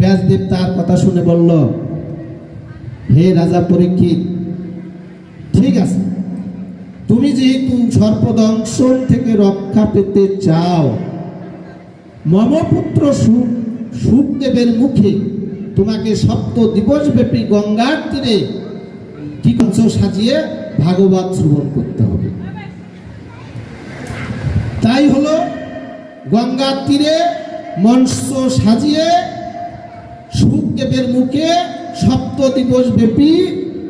ব্যাসদেব তার কথা শুনে বলল, হে রাজা পরীক্ষিত, ঠিক আছে। তুমি যেহেতু সর্পদংশন থেকে রক্ষা পেতে চাও, মমপুত্র সুখ সুখদেবের মুখে তোমাকে সপ্ত দিবসব্যাপী গঙ্গার তীরে কি কংস সাজিয়ে ভাগবত শ্রবণ করতে হবে। তাই হলো গঙ্গার তীরে মঞ্চ সাজিয়ে সুখদেবের মুখে সপ্ত দিবস ব্যাপী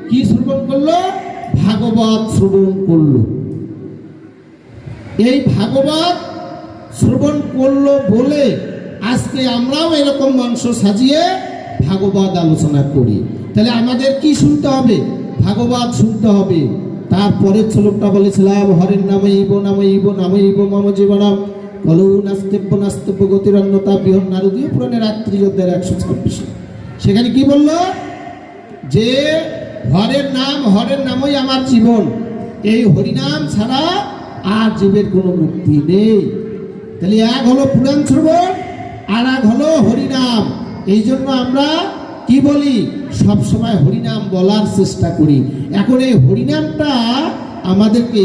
কি শ্রবণ করল? ভাগবত শ্রবণ করল। এই ভাগবত শ্রবণ করল বলে আজকে আমরাও এরকম মাংস সাজিয়ে ভাগবত আলোচনা করি। তাহলে আমাদের কি শুনতে হবে? ভাগবত শুনতে হবে। তারপরের শ্লোকটা বলেছিলাম, হরের নামে ইব নামে ইব নামে ইব, মম জীবনম। কলৌ নাস্তেব্য নাস্তেব্য গতিরণ্যতা বৃহৎ নারদীয় পুরাণের রাত্রি যোদ্ধার একশো ছাব্বিশ। সেখানে কি বলল? যে হরের নাম, হরের নামই আমার জীবন। এই হরিনাম ছাড়া আর জীবের কোনো মুক্তি নেই। তাহলে এক হলো পুরাণ শ্রবণ, আর এক হলো হরিনাম। এই জন্য আমরা কি বলি? সব সময় হরিনাম বলার চেষ্টা করি। এখন এই হরিনামটা আমাদেরকে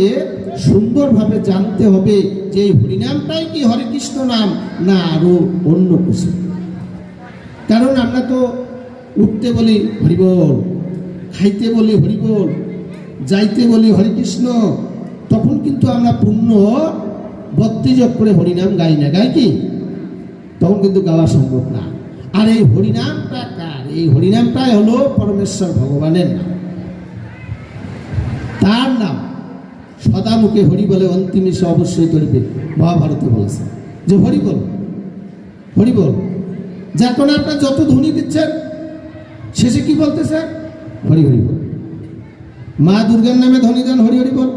সুন্দরভাবে জানতে হবে যে এই হরিনামটাই কি হরে কৃষ্ণ নাম, না আরও অন্য কিছু। কারণ আমরা তো উঠতে বলি হরিবল, খাইতে বলি হরিবল, যাইতে বলি হরিকৃষ্ণ, তখন কিন্তু আমরা পূর্ণ বত্রিযোগ করে হরিনাম গাই না, গাই কি? তখন কিন্তু গাওয়া সম্ভব না। আর এই হরিনামটা কার? এই হরিনামটাই হলো পরমেশ্বর ভগবানের নাম। তার নাম সদা মুখে হরি বলে অন্তিম এসে অবশ্যই করবে মহাভারতে বলেছে। যে হরি বল হরি বল। যার কোনো আপনার যত ধ্বনি দিচ্ছেন, শেষে কি বলতেছে? হরি হরি বল। মা দুর্গার নামে ধ্বনি দেন, হরি হরি বল।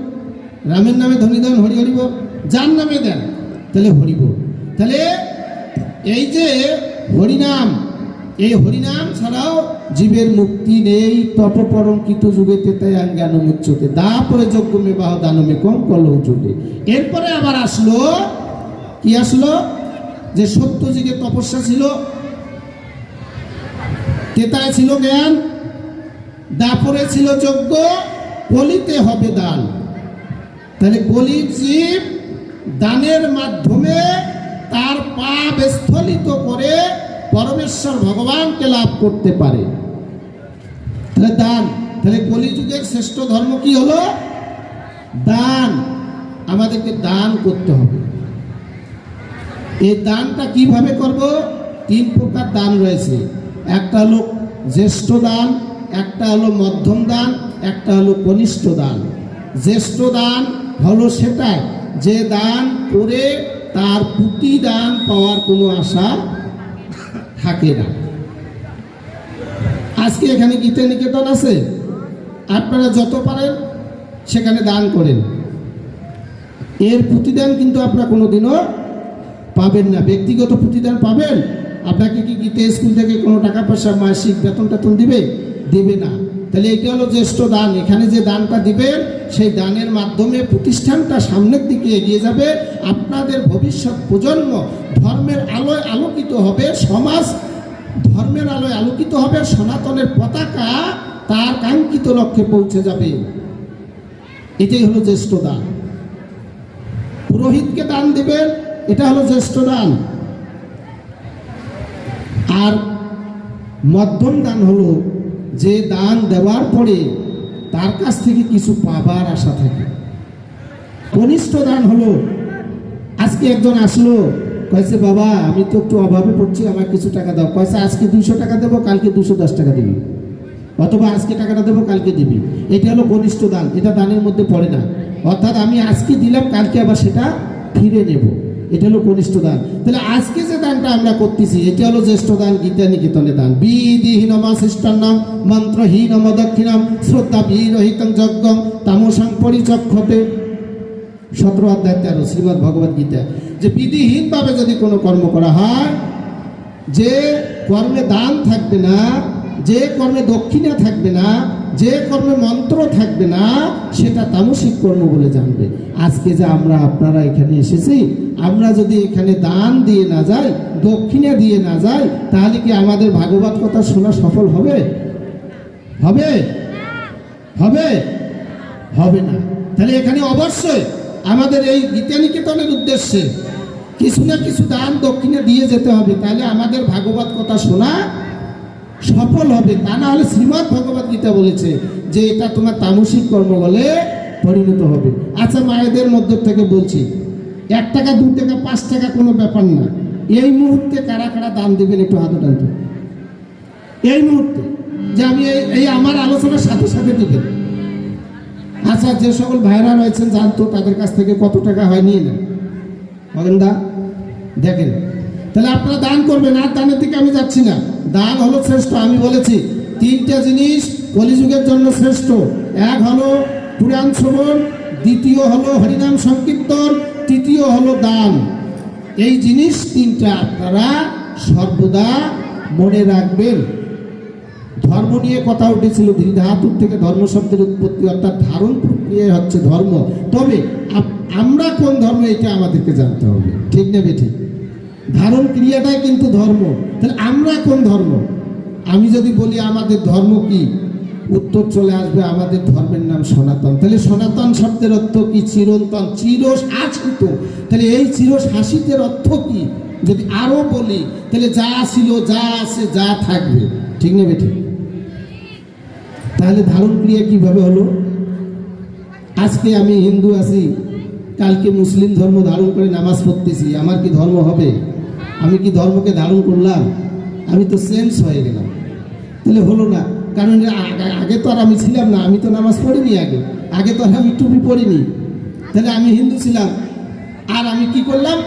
রামের নামে ধ্বনি দেন, হরি হরি বল। যার নামে দেন, তাহলে হরি বল। তাহলে এই যে হরিনাম এই হরিনাম ছাড়াও জীবের মুক্তি নেই তপপরঙ্কিত যুগে তেতে জ্ঞান মুচ্ছতে তারপরে যজ্ঞ মেবাহ দানমে কম কল যুগে এরপরে আবার আসলো, কি আসলো? যে সত্য যুগে তপস্যা ছিল। তেতায় ছিল জ্ঞান দাপরে ছিল যজ্ঞ, কলিতে হবে দান। তাহলে কলির জীব দানের মাধ্যমে তার পাপ স্থলিত করে পরমেশ্বর ভগবানকে লাভ করতে পারে। তাহলে দান, তাহলে কলিযুগের শ্রেষ্ঠ ধর্ম কি হলো? দান। আমাদেরকে দান করতে হবে। এই দানটা কীভাবে করব? তিন প্রকার দান রয়েছে। একটা হলো জ্যেষ্ঠ দান, একটা হলো মধ্যম দান, একটা হলো কনিষ্ঠ দান। জ্যেষ্ঠ দান হলো সেটাই, যে দান করে তার প্রতিদান পাওয়ার কোনো আশা থাকে না। আজকে এখানে গীতা নিকেতন আছে। আপনারা যত পারেন সেখানে দান করেন। এর প্রতিদান কিন্তু আপনারা কোনোদিনও পাবেন না। ব্যক্তিগত প্রতিদান পাবেন। আপনাকে কি গীতে স্কুল থেকে কোনো টাকা পয়সা মাসিক বেতন টেতন দিবে? দেবে না। তাহলে এটা হলো জ্যেষ্ঠ দান। এখানে যে দানটা দিবেন সেই দানের মাধ্যমে প্রতিষ্ঠানটা সামনের দিকে এগিয়ে যাবে। আপনাদের ভবিষ্যৎ প্রজন্ম ধর্মের আলোয় আলোকিত হবে, সমাজ ধর্মের আলোয় আলোকিত হবে, সনাতনের পতাকা তার কাঙ্ক্ষিত লক্ষ্যে পৌঁছে যাবে। এটাই হলো জ্যেষ্ঠ দান। পুরোহিতকে দান দিবেন, এটা হলো জ্যেষ্ঠ দান। আর মধ্যম দান হলো যে দান দেওয়ার পরে তার কাছ থেকে কিছু পাবার আশা থাকে। কনিষ্ঠ দান হলো, আজকে একজন আসলো কয়েছে বাবা, আমি তো একটু অভাবে পড়ছি, আমার কিছু টাকা দাও। কয়েছে আজকে দুশো টাকা দেবো, কালকে দুশো দশ টাকা দিবি। অথবা, আজকে টাকাটা দেবো, কালকে দিবি। এটা হলো কনিষ্ঠ দান, এটা দানের মধ্যে পড়ে না। অর্থাৎ আমি আজকে দিলাম, কালকে আবার সেটা ফিরে নেব। এটা হলো কনিষ্ঠ দান। তাহলে আজকে যে দানটা আমরা করতেছি, এটা হলো জ্যেষ্ঠ দান গীতা নিকেতনে দান। বিধিহীনমা শিষ্টান্নাম মন্ত্রহীনম দক্ষিণাম শ্রদ্ধা বিরহিতং যজ্ঞম তামসাং পরিচক্ষতে। সতেরো অধ্যায় তেরো, শ্রীমদ ভগবদ গীতা। যে বিধিহীনভাবে যদি কোনো কর্ম করা হয়, যে কর্মে দান থাকবে না, যে কর্মে দক্ষিণা থাকবে না যে কর্মে মন্ত্র থাকবে না, সেটা তামসিক কর্ম বলে জানবে। আজকে যে আমরা আপনারা এখানে এসেছি, আমরা যদি এখানে দান দিয়ে না যাই, দক্ষিণে দিয়ে না যাই, তাহলে কি আমাদের ভাগবত কথা শোনা সফল হবে? হবে? হবে? হবে না। তাহলে এখানে অবশ্যই আমাদের এই গীতানিকেতনের উদ্দেশ্যে কিছু না কিছু দান দক্ষিণে দিয়ে যেতে হবে। তাহলে আমাদের ভাগবত কথা শোনা সফল হবে, তা না হলে শ্রীমৎ ভগবত গীতা বলেছে যে এটা তোমার তামসিক কর্ম বলে পরিণত হবে। আচ্ছা মায়েদের মধ্য থেকে বলছি, এক টাকা, দু টাকা, পাঁচ টাকা কোনো ব্যাপার না। এই মুহূর্তে কারা কারা দান দেবেন একটু হাতে টানতে এই মুহূর্তে যে আমি এই- আমার আলোচনার সাথে সাথে দিবেন। আচ্ছা যে সকল ভাইরা রয়েছেন, জানতো তাদের কাছ থেকে কত টাকা হয়, নিয়ে নেন। দেখেন। তাহলে আপনারা দান করবেন, আর দানের দিকে আমি যাচ্ছি না। দান হলো শ্রেষ্ঠ, আমি বলেছি। তিনটা জিনিস কলিযুগের জন্য শ্রেষ্ঠ। এক হলো পুরাণ শ্রবণ, দ্বিতীয় হলো হরিনাম সংকীর্তন, তৃতীয় হলো দান। এই জিনিস তিনটা আপনারা সর্বদা মনে রাখবেন। ধর্ম নিয়ে কথা উঠেছিল ধাতুর থেকে ধর্ম শব্দের উৎপত্তি, অর্থাৎ ধারণ প্রক্রিয়া হচ্ছে ধর্ম। তবে আমরা কোন ধর্ম, এটা আমাদেরকে জানতে হবে। ঠিক নেবে ঠিক ধারণ ক্রিয়াটাই কিন্তু ধর্ম। তাহলে আমরা কোন ধর্ম? আমি যদি বলি আমাদের ধর্ম কি? উত্তর চলে আসবে আমাদের ধর্মের নাম সনাতন। তাহলে সনাতন শব্দের অর্থ কি? চিরন্তন। চির শাসিত তাহলে এই চির শাসিতের অর্থ কি? যদি আরও বলি, তাহলে যা ছিল, যা আছে, যা থাকবে। ঠিক নেবে ঠিক তাহলে ধারণ ক্রিয়া কীভাবে হলো? আজকে আমি হিন্দু আছি, কালকে মুসলিম ধর্ম ধারণ করে নামাজ পড়তেছি, আমার কি ধর্ম হবে? আমি কি ধর্মকে ধারণ করলাম? আমি তো চেঞ্জ হয়ে গেলাম। তাহলে হলো না। কারণ আগে তো আর আমি ছিলাম না, আমি তো নামাজ পড়িনি আগে। আগে তো আর আমি টুপি পড়িনি। তাহলে আমি হিন্দু ছিলাম। আর আমি কি করলাম?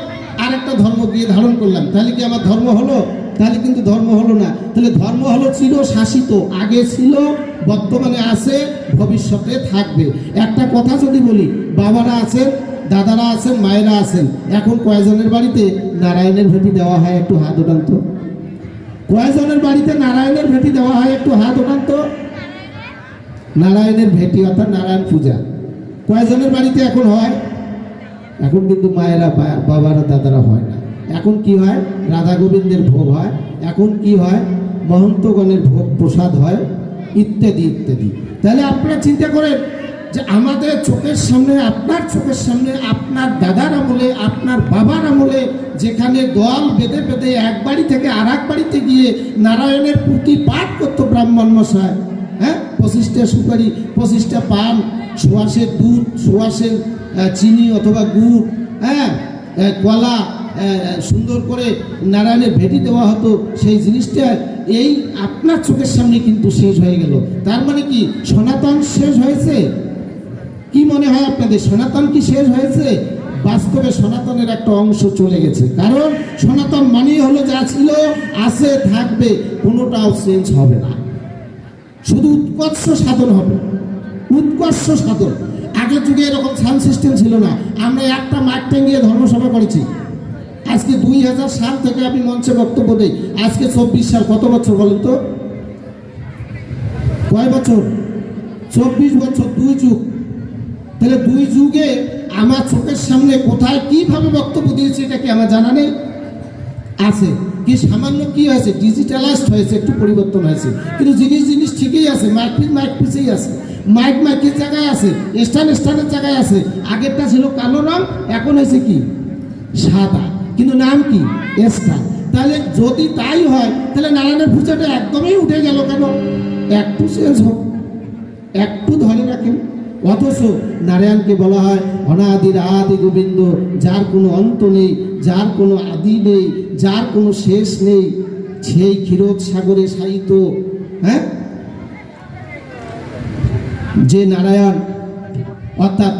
আর একটা ধর্ম গিয়ে ধারণ করলাম। তাহলে কি আমার ধর্ম হলো? তাহলে কিন্তু ধর্ম হলো না। তাহলে ধর্ম হলো চির শাসিত আগে ছিল, বর্তমানে আছে, ভবিষ্যতে থাকবে। একটা কথা যদি বলি, বাবারা আছেন দাদারা আছেন, মায়েরা আছেন। এখন কয়জনের বাড়িতে নারায়ণের ভেটি দেওয়া হয় একটু হাত ওঠান তো কয়জনের বাড়িতে নারায়ণের ভেটি দেওয়া হয় একটু হাত ওঠান নারায়ণের ভেটি অর্থাৎ নারায়ণ পূজা। কয়জনের বাড়িতে এখন হয়? এখন কিন্তু মায়েরা বাবারা, দাদারা হয় না। এখন কি হয়? রাধা গোবিন্দের ভোগ হয়। এখন কি হয়? মহন্তগণের ভোগ প্রসাদ হয়। ইত্যাদি ইত্যাদি। তাহলে আপনারা চিন্তা করেন যে আমাদের চোখের সামনে, আপনার চোখের সামনে, আপনার দাদার আমলে, আপনার বাবার আমলে, যেখানে দল বেঁধে বেঁধে এক বাড়ি থেকে আর বাড়িতে গিয়ে নারায়ণের পুঁতি পাঠ করতো ব্রাহ্মণ মশাই হ্যাঁ? পঁচিশটা সুপারি, পঁচিশটা পান সোয়াশের দুধ সোয়াশের চিনি অথবা গুড় হ্যাঁ? কলা সুন্দর করে নারায়ণের ভেটি দেওয়া হতো, সেই জিনিসটা এই আপনার চোখের সামনে কিন্তু শেষ হয়ে গেল। তার মানে কি, সনাতন শেষ হয়েছে? কি মনে হয় আপনাদের? সনাতন কি শেষ হয়েছে? বাস্তবে সনাতনের একটা অংশ চলে গেছে। কারণ সনাতন মানেই হলো যা ছিল, আছে, থাকবে, কোনোটাও চেঞ্জ হবে না। শুধু উৎকর্ষ সাধন হবে। উৎকর্ষ সাধন। আগের যুগে এরকম সাউন্ড সিস্টেম ছিল না। আমরা একটা মাঠ টাঙ্গিয়ে ধর্মসভা করেছি। আজকে দুই হাজার সাল থেকে আমি মঞ্চে বক্তব্য দিই। আজকে চব্বিশ সাল, কত বছর বলেন তো? কয় বছর? চব্বিশ বছর, দুই যুগ। তাহলে দুই যুগে আমার চোখের সামনে কোথায় কীভাবে বক্তব্য দিয়েছে এটা কি আমার জানা নেই? আছে। কি সামান্য কি হয়েছে? ডিজিটালাইজড হয়েছে, একটু পরিবর্তন হয়েছে। কিন্তু জিনিস জিনিস ঠিকই আছে, মাইক পিস মাইক আছে। মাইক মাইকের জায়গায় আছে? স্টান স্টানের জায়গায় আছে। আগেরটা ছিল কালো রং, এখন হয়েছে কি? সাদা। কিন্তু নাম কি? স্টান তাহলে যদি তাই হয়, তাহলে নারায়ণের পূজাটা একদমই উঠে গেল কেন? একটু চেঞ্জ হোক। একটু ধরে রাখেন। অথচ নারায়ণকে বলা হয় অনাদির আদি গোবিন্দ, যার কোনো অন্ত নেই, যার কোনো আদি নেই, যার কোনো শেষ নেই, সেই ক্ষীরোদ সাগরে সাহিত হ্যাঁ? যে নারায়ণ, অর্থাৎ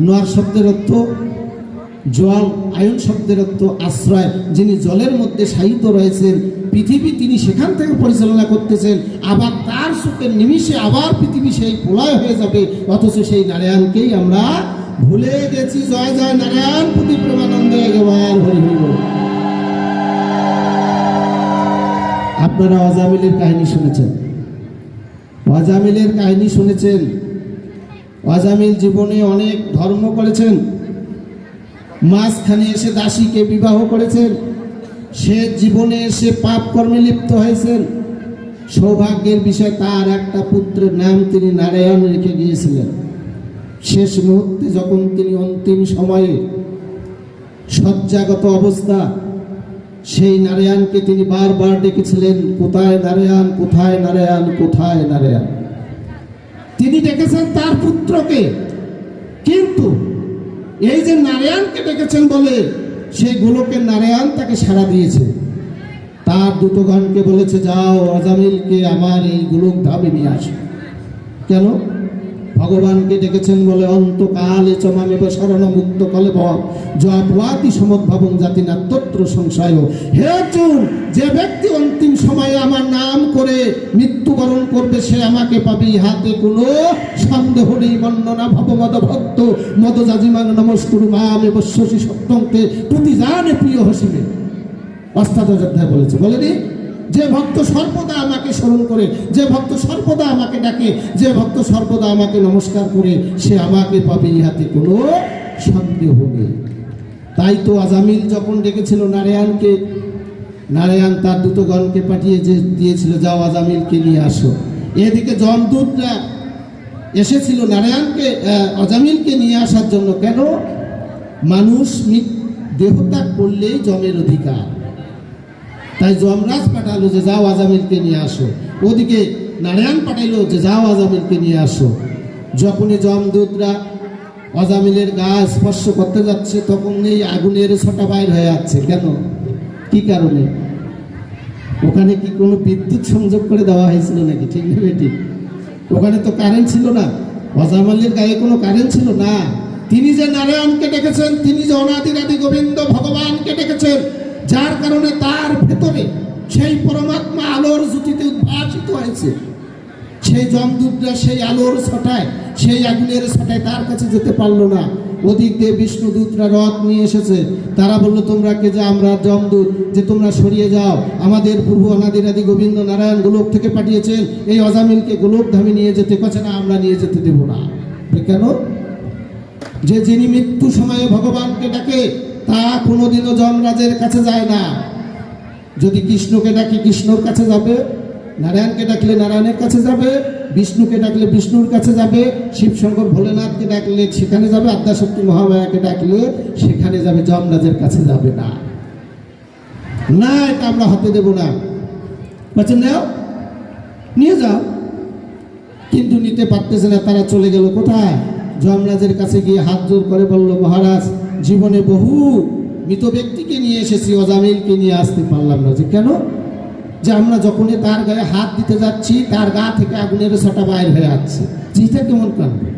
নর শব্দের অর্থ জল আয়ন শব্দের আশ্রয়। যিনি জলের মধ্যে সাহিত্য রয়েছেন, পৃথিবী তিনি সেখান থেকে পরিচালনা করতেছেন। আবার তার সুখের নিমিষে আবার পৃথিবী সেই প্রলয় হয়ে যাবে। অথচ সেই নারায়ণকেই আমরা ভুলে গেছি। জয় জয় নারায়ণ প্রতি প্রেমানন্দে একেবার হরি আপনারা অজামিলের কাহিনী শুনেছেন? ওয়াজামিলের কাহিনী শুনেছেন? ওয়াজামিল জীবনে অনেক ধর্ম করেছেন। মাঝখানে এসে দাসীকে বিবাহ করেছেন। সে জীবনে এসে পাপ কর্মে লিপ্ত হয়েছেন। সৌভাগ্যের বিষয় তার একটা পুত্রের নাম তিনি নারায়ণ রেখে গিয়েছিলেন। শেষ মুহূর্তে যখন তিনি অন্তিম সময়ে শয্যাগত অবস্থা, সেই নারায়ণকে তিনি বারবার ডেকেছিলেন, কোথায় নারায়ণ? কোথায় নারায়ণ? কোথায় নারায়ণ? তিনি ডেকেছেন তার পুত্রকে। কিন্তু এই যে নারায়ণকে ডেকেছেন বলে সেই গোলকের নারায়ণ তাকে সাড়া দিয়েছে। তার দুটো গানকে বলেছে, যাও অজামিলকে আমার এই গোলক ধামে নিয়ে আসো। কেন? ভগবানকে ডেকেছেন বলে অন্তকালে চমামেব শরণ মুক্ত কলে জয়াপি সমদ্ভাবন জাতি না তত্র সংশয়। হে অর্জুন যে ব্যক্তি অন্তিম সময়ে আমার নাম করে মৃত্যুবরণ করবে, সে আমাকে পাবে। ইহাতে কোনো সন্দেহ নেই বর্ণনা ভবমদ ভক্ত, মদ জাজিমান নমস্কুরু মাম শশী সপ্তমকে প্রতি জানে প্রিয় হসিবে। অষ্টাদশ অধ্যায় বলেছে। বলেনি যে ভক্ত সর্বদা আমাকে স্মরণ করে, যে ভক্ত সর্বদা আমাকে ডাকে, যে ভক্ত সর্বদা আমাকে নমস্কার করে, সে আমাকে পাবে ইহাতে কোনো সন্দেহ নেই। তাই তো আজামিল যখন ডেকেছিল নারায়ণকে, নারায়ণ তার দুটোগণকে পাঠিয়ে যে দিয়েছিল, যাও আজামিলকে নিয়ে আসো। এদিকে জমদূতরা এসেছিল নারায়ণকে অজামিলকে নিয়ে আসার জন্য। কেন? মানুষ দেহত্যাগ করলেই জমের অধিকার। তাই যমরাজ পাঠালো যে যাও আজামিলকে নিয়ে আসো। ওদিকে নারায়ণ পাঠাইলো যে যাও আজামিলকে নিয়ে আসো। যখনই যমদূতরা অজামিলের গা স্পর্শ করতে যাচ্ছে তখন এই আগুনের ছটা বাইর হয়ে যাচ্ছে। কেন? কি কারণে? ওখানে কি কোনো বিদ্যুৎ সংযোগ করে দেওয়া হয়েছিল নাকি? ঠিক না বেটি? ওখানে তো কারেন্ট ছিল না। অজামালের গায়ে কোনো কারেন্ট ছিল? না। তিনি যে নারায়ণকে ডেকেছেন, তিনি যে অনাদিরাদি গোবিন্দ ভগবানকে ডেকেছেন যার কারণে তার ভেতরে সেই পরমাত্মা আলোর জ্যোতিতে উদ্ভাসিত হয়েছে। সেই জমদূতরা সেই আলোর ছটায়, সেই আগুনের ছটায় তার কাছে যেতে পারল না। ওদিক দিয়ে বিষ্ণুদূতরা রথ নিয়ে এসেছে। তারা বলল, তোমরা কে যে, আমরা জমদূত যে তোমরা সরিয়ে যাও। আমাদের পূর্ব অনাদিরাদি গোবিন্দ নারায়ণ গোলক থেকে পাঠিয়েছেন। এই অজামিলকে গোলকধামে নিয়ে যেতে কাছে না, আমরা নিয়ে যেতে দেব না। কেন? যে যিনি মৃত্যু সময়ে ভগবানকে ডাকে তা কোনোদিনও যমরাজের কাছে যায় না। যদি কৃষ্ণকে ডাকে, কৃষ্ণর কাছে যাবে, নারায়ণকে ডাকলে নারায়ণের কাছে যাবে, বিষ্ণুকে ডাকলে বিষ্ণুর কাছে যাবে, শিবশঙ্কর ভোলেনাথকে ডাকলে সেখানে যাবে, আদ্যাশক্তি মহামায়াকে ডাকলে সেখানে যাবে, যমরাজের কাছে যাবে না। না, এটা আমরা হতে দেব না। বলছেন নাও নিয়ে যাও। কিন্তু নিতে পারতেছে না, তারা চলে গেল কোথায়? যমরাজের কাছে গিয়ে হাত জোর করে বলল, মহারাজ জীবনে বহু মৃত ব্যক্তিকে নিয়ে এসেছি, অজামিলকে নিয়ে আসতে পারলাম না। যে কেন? যে আমরা যখনই তার গায়ে হাত দিতে যাচ্ছি, তার গা থেকে আগুনের ছটা বাইর হয়ে যাচ্ছে জিটা কেমন কাঁদবে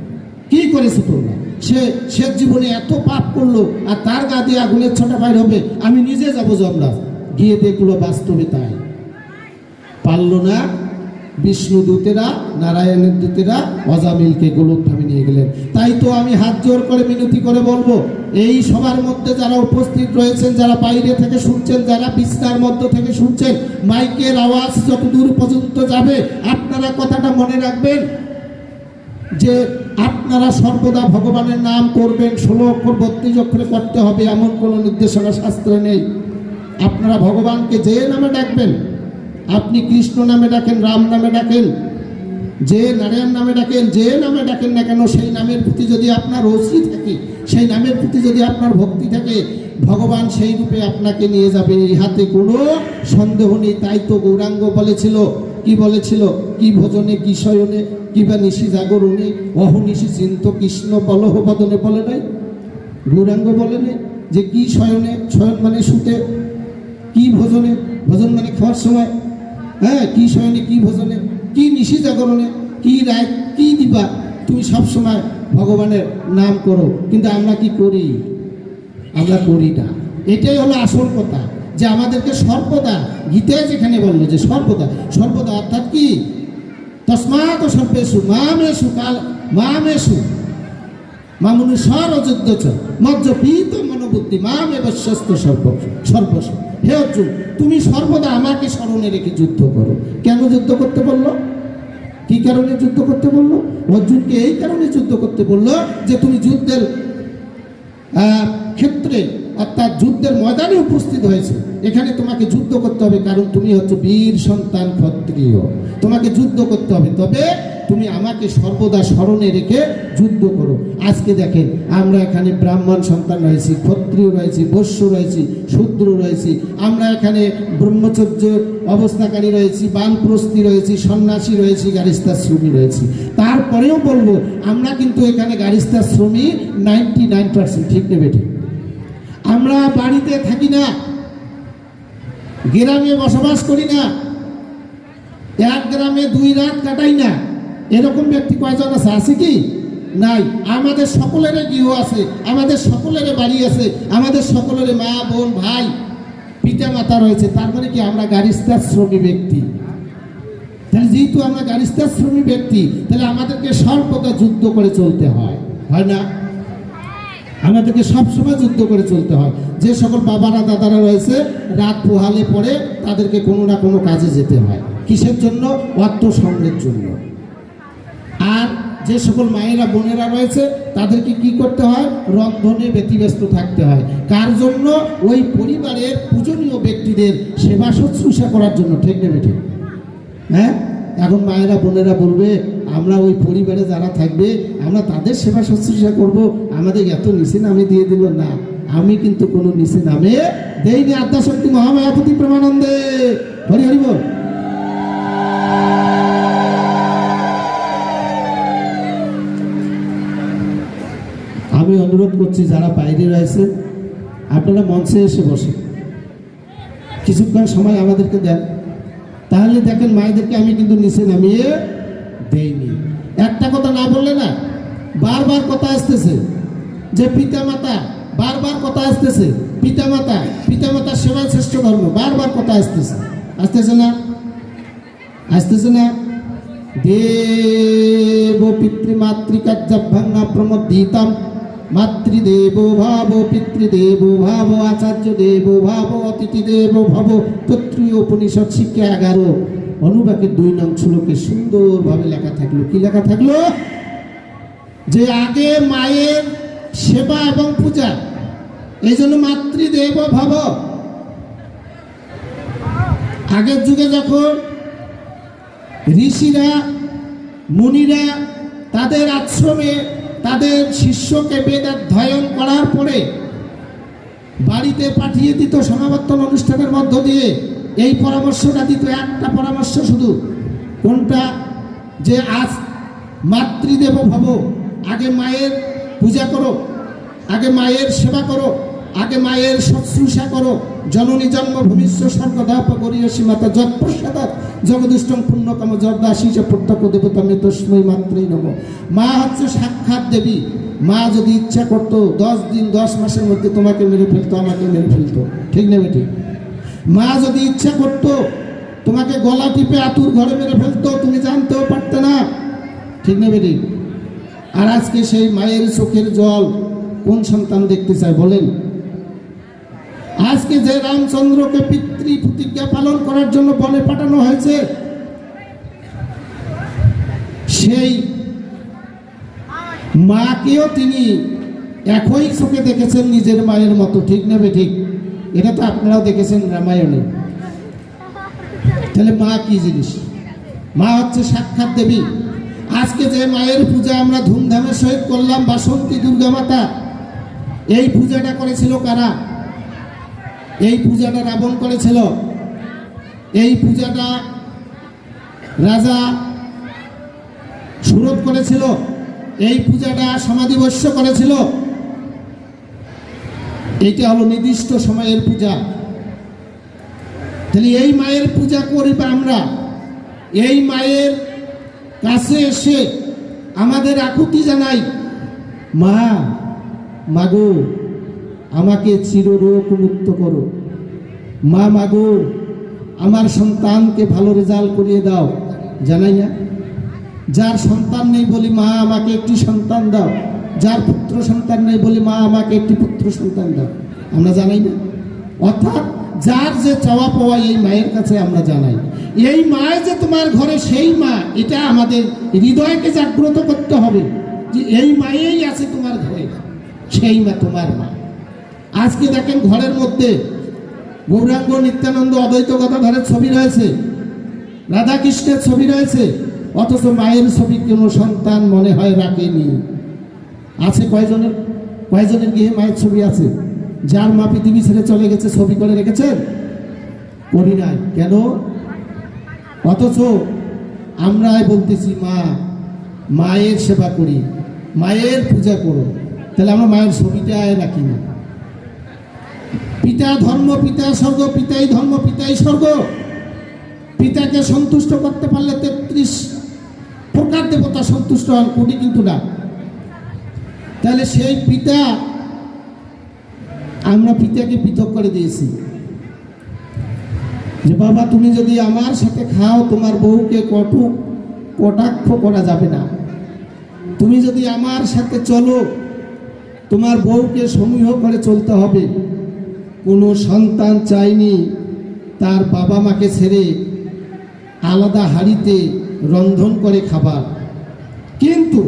কি করেছে তোমরা? সে সে জীবনে এত পাপ করল আর তার গা দিয়ে আগুনের ছটা বাইর হবে, আমি নিজে যাব যমরাজ। গিয়ে দেখল বাস্তবে তাই। পারল না বিষ্ণু দূতেরা, নারায়ণের দূতেরা, অজামিলকে গোলকধামে নিয়ে গেলেন। তাই তো আমি হাত জোর করে মিনতি করে বলব, এই সবার মধ্যে যারা উপস্থিত রয়েছেন, যারা বাইরে থেকে শুনছেন, যারা বিস্তার মধ্য থেকে শুনছেন, মাইকের আওয়াজ যত দূর পর্যন্ত যাবে, আপনারা কথাটা মনে রাখবেন যে আপনারা সর্বদা ভগবানের নাম করবেন, ষোলো অক্ষর, বত্রিশ অক্ষরে করতে হবে, এমন কোনো নির্দেশনা, শাস্ত্রে নেই। আপনারা ভগবানকে যে নামে ডাকবেন আপনি কৃষ্ণ নামে ডাকেন, রাম নামে ডাকেন, যে নারায়ণ নামে ডাকেন, যে নামে ডাকেন না কেন, সেই নামের প্রতি যদি আপনার রসি থাকে, সেই নামের প্রতি যদি আপনার ভক্তি থাকে, ভগবান সেই রূপে আপনাকে নিয়ে যাবে। ইহাতে কোনো সন্দেহ নেই, তাই তো গৌরাঙ্গ বলেছিল। কি বলেছিল? কি ভোজনে, কি শয়নে, কি বা নিশি জাগরণে অহনিশি চিন্ত কৃষ্ণ বলহ বদনে বলে নাই? গৌরাঙ্গ বলে নাই যে কি শয়নে, শয়ন মানে শুতে, কি ভোজনে, ভোজন মানে খাওয়ার সময় হ্যাঁ কি শয়নে কি ভোজনে, কি নিশি জাগরণে কি রায়, কি দিবা, তুমি সব সময় ভগবানের নাম করো। কিন্তু আমরা কি করি? আমরা করি না। এটাই হলো আসল কথা। যে আমাদেরকে সর্বদা, গীতায় যেখানে বলল যে সর্বদা সর্বদা অর্থাৎ কি? তসমাত সর্বেশু মামেশু কাল মামেশু মামুনি সর অযোধ্য চ মজ্জ পীত মনোবুদ্ধি মাম এবস্যস্ত সর্ব, সর্বস্ব। হে অর্জুন, তুমি সর্বদা আমাকে স্মরণে রেখে যুদ্ধ করো। কেন যুদ্ধ করতে বলল? কি কারণে যুদ্ধ করতে বলল? অর্জুনকে এই কারণে যুদ্ধ করতে বলল যে তুমি যুদ্ধের ক্ষেত্রে অর্থাৎ যুদ্ধের ময়দানে উপস্থিত হয়েছে। এখানে তোমাকে যুদ্ধ করতে হবে, কারণ তুমি হচ্ছে বীর সন্তান ক্ষত্রিয়। তোমাকে যুদ্ধ করতে হবে। তবে তুমি আমাকে সর্বদা স্মরণে রেখে যুদ্ধ করো। আজকে দেখেন, আমরা এখানে ব্রাহ্মণ সন্তান রয়েছি, ক্ষত্রিয় রয়েছি, বৈশ্য রয়েছি, শূদ্র রয়েছি। আমরা এখানে ব্রহ্মচর্য অবস্থাকারী রয়েছি বানপ্রস্তি রয়েছি, সন্ন্যাসী রয়েছি গারিস্তার শ্রমী রয়েছি। তারপরেও বলব, আমরা কিন্তু এখানে গারিস্তার শ্রমী নাইনটি নাইন পার্সেন্ট, ঠিক নেবে ঠিক। আমরা বাড়িতে থাকি না, গ্রামে বসবাস করি না, এক গ্রামে দুই রাত কাটাই না। এরকম ব্যক্তি কয়জন আছে? আছে কি? নাই। আমাদের সকলের গৃহ আছে, আমাদের সকলের বাড়ি আছে, আমাদের সকলের মা, বোন, ভাই পিতা মাতা রয়েছে। তার মানে কি আমরা গারিস্তার শ্রমী ব্যক্তি? তাহলে যেহেতু আমরা গারিস্তার শ্রমী ব্যক্তি, তাহলে আমাদেরকে সর্বদা যুদ্ধ করে চলতে হয়। হয় না? আমাদেরকে সবসময় যুদ্ধ করে চলতে হয়। যে সকল বাবারা, দাদারা রয়েছে, রাত পোহালে পরে তাদেরকে কোনো না কোনো কাজে যেতে হয়। কিসের জন্য? অর্থ সংগ্রহের জন্য। আর যে সকল মায়েরা, বোনেরা রয়েছে, তাদেরকে কি করতে হয়? রন্ধনে ব্যতিব্যস্ত থাকতে হয়। কার জন্য? ওই পরিবারের পূজনীয় ব্যক্তিদের সেবা শুশ্রূষা করার জন্য। ঠিক নেবে ঠিক হ্যাঁ? এখন মায়েরা, বোনেরা বলবে, আমরা ওই পরিবারে যারা থাকবে, আমরা তাদের সেবা শুশ্রূষা করব। আমাদের এত নিচে নামে দিয়ে দিল না। আমি কিন্তু কোনো নিচে নামে দেইনি। আদ্যাশক্তি মহামায়াপতি প্রমানন্দে। হরি হরি বল। আমি অনুরোধ করছি, যারা বাইরে রয়েছে, আপনারা মঞ্চে এসে বসে। কিছুক্ষণ সময় আমাদেরকে দেন। তাহলে দেখেন, মায়েদেরকে আমি কিন্তু নিচে নামিয়ে দেইনি। একটা কথা না বললে না, বারবার কথা আসতেছে যে পিতামাতা, বারবার কথা আসতেছে, পিতামাতা পিতামাতার সেবাই শ্রেষ্ঠ ধর্ম, বারবার কথা আসতেছে। আসতেছে না? আসতেছে না? দেব পিতৃমাতৃকার্যাভ্যাঙ্গা প্রমোদিতাম মাতৃদেব ভাব, পিতৃদেব ভাব, আচার্য দেব ভাব, অতিথি দেব ভব। তত্রীয় উপনিষদ শিক্ষা এগারো। অনুবাকের দুই নং শ্লোকে সুন্দরভাবে লেখা থাকল। কি লেখা থাকল? যে আগে মায়ের সেবা এবং পূজা, এই জন্য মাতৃদেব ভাব। আগের যুগে যখন ঋষিরা, মুনিরা তাদের আশ্রমে তাদের শিষ্যকে বেদ অধ্যয়ন করার পরে বাড়িতে পাঠিয়ে দিত সমাবর্তন অনুষ্ঠানের মধ্য দিয়ে। এই পরামর্শটা দিত, একটা পরামর্শ শুধু। কোনটা? যে আজ মাতৃদেব ভব আগে মায়ের পূজা করো, আগে মায়ের সেবা করো। আগে মায়ের শুশ্রূষা করো। জননী জন্ম ভবিষ্য স্বর্গদাপ গরীয় সীমাতা যৎপ্রসাদাত জগদুষ্টম পুণ্যকাম জর্দাসী যে প্রত্যক্ষ দেবতা মে তস্মৈ মাত্রই নম। মা হচ্ছে সাক্ষাৎ দেবী। মা যদি ইচ্ছা করতো, দশ দিন, দশ মাসের মধ্যে তোমাকে মেরে ফেলতো, আমাকে মেরে ফেলতো। ঠিক নেবে ঠিক মা যদি ইচ্ছা করতো, তোমাকে গলা টিপে আতুর ঘরে মেরে ফেলতো, তুমি জানতেও পারতে না। ঠিক নেবে ঠিক আর আজকে সেই মায়ের চোখের জল কোন সন্তান দেখতে চায় বলেন? আজকে যে রামচন্দ্রকে পিতৃ প্রতিজ্ঞা পালন করার জন্য বলে পাঠানো হয়েছে, সেই মাকেও তিনি একই চোখে দেখেছেন, নিজের মায়ের মতো। ঠিক নেবে ঠিক? এটা তো আপনারাও দেখেছেন রামায়ণে। তাহলে মা কি জিনিস? মা হচ্ছে সাক্ষাৎ দেবী। আজকে যে মায়ের পূজা আমরা ধুমধামের সহিত করলাম, বাসন্তী দুর্গা মাতা এই পূজাটা করেছিল কারা? এই পূজাটা রাবণ করেছিল। এই পূজাটা রাজা সুরত করেছিল। এই পূজাটা সমাধিবস্য করেছিল। এইটা হলো নির্দিষ্ট সময়ের পূজা। তাহলে এই মায়ের পূজা করি বা আমরা। এই মায়ের কাছে এসে আমাদের আকুতি জানাই, মা, মাগো আমাকে চিররোগ মুক্ত করো। মা, মাগো, আমার সন্তানকে ভালো রেজাল্ট করিয়ে দাও জানাই না যার সন্তান নেই বলি মা আমাকে একটি সন্তান দাও, যার পুত্র সন্তান নেই বলি মা আমাকে একটি পুত্র সন্তান দাও। আমরা জানাই না? অর্থাৎ যার যে চাওয়া পাওয়া এই মায়ের কাছে আমরা জানাই। এই মায় যে তোমার ঘরে, সেই মা, এটা আমাদের হৃদয়কে জাগ্রত করতে হবে যে এই মায়েই আছে তোমার ঘরে, সেই মা তোমার মা। আজকে দেখেন ঘরের মধ্যে গৌরাঙ্গ নিত্যানন্দ অদ্বৈত গদাধরের ছবি রয়েছে, রাধাকৃষ্ণের ছবি রয়েছে, অথচ মায়ের ছবি কোনো সন্তান মনে হয় রাখেনি। আছে কয়জনের কয়জনের গিয়ে মায়ের ছবি আছে? যার মা পৃথিবী ছেড়ে চলে গেছে, ছবি করে রেখেছেন? করি নাই। কেন? অথচ আমরাই বলতেছি, মা, মায়ের সেবা করি, মায়ের পূজা করো। তাহলে আমরা মায়ের ছবিটাই রাখি না। পিতা ধর্ম, পিতা স্বর্গ, পিতাই ধর্ম, পিতাই স্বর্গ। পিতাকে সন্তুষ্ট করতে পারলে তেত্রিশ প্রকার দেবতা সন্তুষ্ট হন, কোটি কিন্তু না। তাহলে সেই পিতা আমরা পিতাকে পৃথক করে দিয়েছি। যে বাবা, তুমি যদি আমার সাথে খাও, তোমার বউকে কটু, কটাক্ষ করা যাবে না। তুমি যদি আমার সাথে চলো, তোমার বউকে সমীহ করে চলতে হবে। কোনো সন্তান চাইনি তার বাবা মাকে ছেড়ে আলাদা হাড়িতে রন্ধন করে খাবার। কিন্তু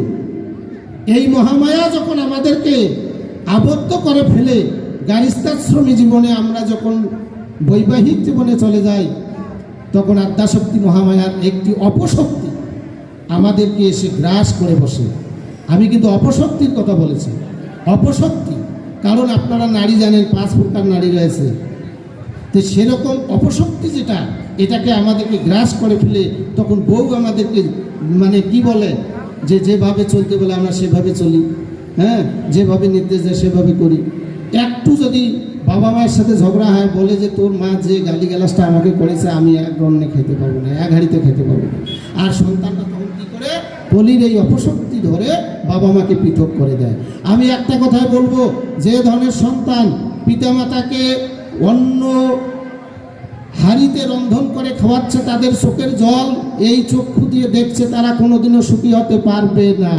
এই মহামায়া যখন আমাদেরকে আবদ্ধ করে ফেলে, গারিস্তাশ্রমী জীবনে আমরা যখন বৈবাহিক জীবনে চলে যাই, তখন আদ্যাশক্তি মহামায়ার একটি অপশক্তি আমাদেরকে এসে গ্রাস করে বসে। আমি কিন্তু অপশক্তির কথা বলেছি। অপশক্তি কারণ আপনারা নারী জানেন, পাঁচ প্রকার নারী রয়েছে। তো সেরকম অপশক্তি যেটা, এটাকে আমাদেরকে গ্রাস করে ফেলে তখন বউ আমাদেরকে মানে কি বলে, যে যেভাবে চলতে বলে আমরা সেভাবে চলি হ্যাঁ? যেভাবে নির্দেশ দেয় সেভাবে করি। একটু যদি বাবা মায়ের সাথে ঝগড়া হয়, বলে যে তোর মা যে গালি গালাসটা আমাকে করেছে, আমি এক রন্নে খেতে পারব না, এক হাড়িতে খেতে পারব না। আর সন্তানটা তখন কী করে? বলির এই অপশক্তি ধরে বাবা মাকে পৃথক করে দেয়। আমি একটা কথাই বলব, যে ধরনের সন্তান পিতামাতাকে অন্য হাড়িতে রন্ধন করে খাওয়াচ্ছে, তাদের চোখের জল এই চক্ষু দিয়ে দেখছে, তারা কোনোদিনও সুখী হতে পারবে না।